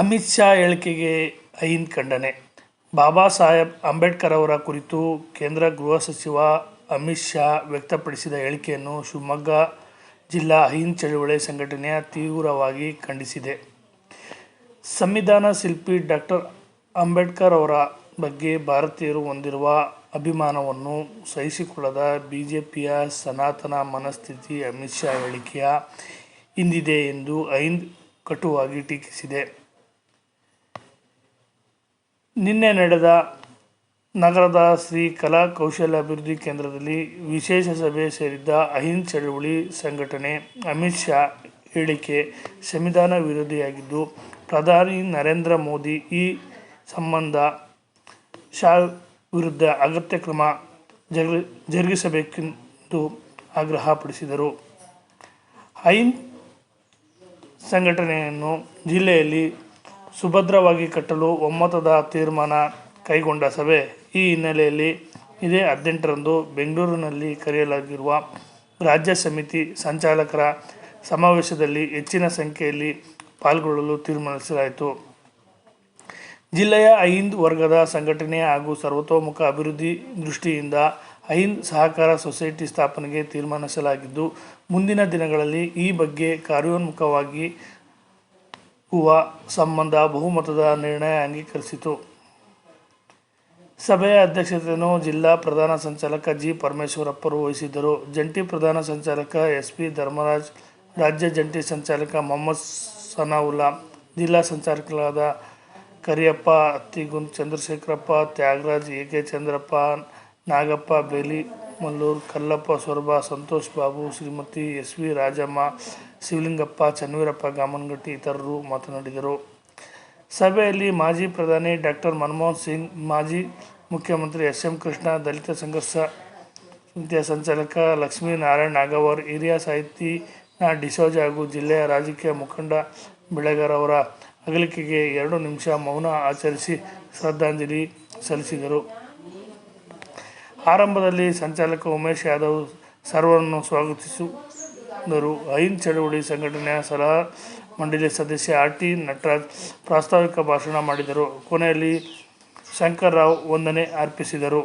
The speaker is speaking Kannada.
ಅಮಿತ್ ಶಾ ಹೇಳಿಕೆಗೆ ಐನ್ ಖಂಡನೆ. ಬಾಬಾ ಸಾಹೇಬ್ ಅಂಬೇಡ್ಕರ್ ಅವರ ಕುರಿತು ಕೇಂದ್ರ ಗೃಹ ಸಚಿವ ಅಮಿತ್ ಶಾ ವ್ಯಕ್ತಪಡಿಸಿದ ಹೇಳಿಕೆಯನ್ನು ಶಿವಮೊಗ್ಗ ಜಿಲ್ಲಾ ಅಹಿಂದ್ ಚಳುವಳಿ ಸಂಘಟನೆಯ ತೀವ್ರವಾಗಿ ಖಂಡಿಸಿದೆ. ಸಂವಿಧಾನ ಶಿಲ್ಪಿ ಡಾಕ್ಟರ್ ಅಂಬೇಡ್ಕರ್ ಅವರ ಬಗ್ಗೆ ಭಾರತೀಯರು ಹೊಂದಿರುವ ಅಭಿಮಾನವನ್ನು ಸಹಿಸಿಕೊಳ್ಳದ ಬಿ ಜೆ ಪಿಯ ಸನಾತನ ಮನಸ್ಥಿತಿ ಅಮಿತ್ ಶಾ ಹೇಳಿಕೆಯ ಹಿಂದಿದೆ ಎಂದು ಅಹಿಂದ್ ಕಟುವಾಗಿ ಟೀಕಿಸಿದೆ. ನಿನ್ನೆ ನಡೆದ ನಗರದ ಶ್ರೀ ಕಲಾ ಕೌಶಲ್ಯ ಅಭಿವೃದ್ಧಿ ಕೇಂದ್ರದಲ್ಲಿ ವಿಶೇಷ ಸಭೆ ಸೇರಿದ್ದ ಅಹಿಂದ್ ಚಳವಳಿ ಸಂಘಟನೆ ಅಮಿತ್ ಶಾ ಹೇಳಿಕೆ ಸಂವಿಧಾನ ವಿರೋಧಿಯಾಗಿದ್ದು, ಪ್ರಧಾನಿ ನರೇಂದ್ರ ಮೋದಿ ಈ ಸಂಬಂಧ ಶಾ ವಿರುದ್ಧ ಅಗತ್ಯ ಕ್ರಮ ಜರುಗಿ, ಜರುಗಿಸಬೇಕೆಂದು ಆಗ್ರಹಪಡಿಸಿದರು ಅಹಿಂದ್ ಸಂಘಟನೆಯನ್ನು ಜಿಲ್ಲೆಯಲ್ಲಿ ಸುಭದ್ರವಾಗಿ ಕಟ್ಟಲು ಒಮ್ಮತದ ತೀರ್ಮಾನ ಕೈಗೊಂಡ ಸಭೆ ಈ ಹಿನ್ನೆಲೆಯಲ್ಲಿ ಇದೇ ಹದಿನೆಂಟರಂದು ಬೆಂಗಳೂರಿನಲ್ಲಿ ಕರೆಯಲಾಗಿರುವ ರಾಜ್ಯ ಸಮಿತಿ ಸಂಚಾಲಕರ ಸಮಾವೇಶದಲ್ಲಿ ಹೆಚ್ಚಿನ ಸಂಖ್ಯೆಯಲ್ಲಿ ಪಾಲ್ಗೊಳ್ಳಲು ತೀರ್ಮಾನಿಸಲಾಯಿತು. ಜಿಲ್ಲೆಯ ಐಂದ್ ವರ್ಗದ ಸಂಘಟನೆ ಹಾಗೂ ಸರ್ವತೋಮುಖ ಅಭಿವೃದ್ಧಿ ದೃಷ್ಟಿಯಿಂದ ಐಂದ್ ಸಹಕಾರ ಸೊಸೈಟಿ ಸ್ಥಾಪನೆಗೆ ತೀರ್ಮಾನಿಸಲಾಗಿದ್ದು, ಮುಂದಿನ ದಿನಗಳಲ್ಲಿ ಈ ಬಗ್ಗೆ ಕಾರ್ಯೋನ್ಮುಖವಾಗಿ ಹುವ ಸಂಬಂಧ ಬಹುಮತದ ನಿರ್ಣಯ ಅಂಗೀಕರಿಸಿತು. ಸಭೆಯ ಅಧ್ಯಕ್ಷತೆಯನ್ನು ಜಿಲ್ಲಾ ಪ್ರಧಾನ ಸಂಚಾಲಕ ಜಿ ಪರಮೇಶ್ವರಪ್ಪರು ವಹಿಸಿದ್ದರು. ಜಂಟಿ ಪ್ರಧಾನ ಸಂಚಾಲಕ ಎಸ್ ಪಿ ಧರ್ಮರಾಜ್, ರಾಜ್ಯ ಜಂಟಿ ಸಂಚಾಲಕ ಮೊಹಮ್ಮದ್ ಸನಾವುಲ್ಲಾ, ಜಿಲ್ಲಾ ಸಂಚಾಲಕರಾದ Kariyappa Attigund, Chandrashekharappa, Tyagaraj, A K Chandrappa, Nagappa, Beli Mallur Kallappa, Soraba, Santosh Babu, Shrimati S V Rajamma, Shivalingappa, Channaveerappa Gamanagatti ಇತರರು ಮಾತನಾಡಿದರು. ಸಭೆಯಲ್ಲಿ ಮಾಜಿ ಪ್ರಧಾನಿ ಡಾಕ್ಟರ್ ಮನಮೋಹನ್ ಸಿಂಗ್, ಮಾಜಿ ಮುಖ್ಯಮಂತ್ರಿ ಎಸ್. ಎಂ. ಕೃಷ್ಣ, ದಲಿತ ಸಂಘರ್ಷ ಸಮಿತಿಯ ಸಂಚಾಲಕ ಲಕ್ಷ್ಮೀನಾರಾಯಣ್ ನಾಗವರ್, ಹಿರಿಯ ಸಾಹಿತಿ ಡಿಸೋಜ ಹಾಗೂ ಜಿಲ್ಲೆಯ ರಾಜಕೀಯ ಮುಖಂಡ ಬೆಳೆಗಾರವರ ಅಗಲಿಕೆಗೆ ಎರಡು ನಿಮಿಷ ಮೌನ ಆಚರಿಸಿ ಶ್ರದ್ಧಾಂಜಲಿ ಸಲ್ಲಿಸಿದರು. ಆರಂಭದಲ್ಲಿ ಸಂಚಾಲಕ ಉಮೇಶ್ ಯಾದವ್ ಸರ್ವರನ್ನು ಸ್ವಾಗತಿಸಿದರು. ಐನ್ ಚಳವಳಿ ಸಂಘಟನೆಯ ಸಲಹಾ ಮಂಡಳಿ ಸದಸ್ಯ ಆರ್ ಟಿ ನಟರಾಜ್ ಪ್ರಾಸ್ತಾವಿಕ ಭಾಷಣ ಮಾಡಿದರು. ಕೊನೆಯಲ್ಲಿ ಶಂಕರ್ರಾವ್ ವಂದನೆ ಅರ್ಪಿಸಿದರು.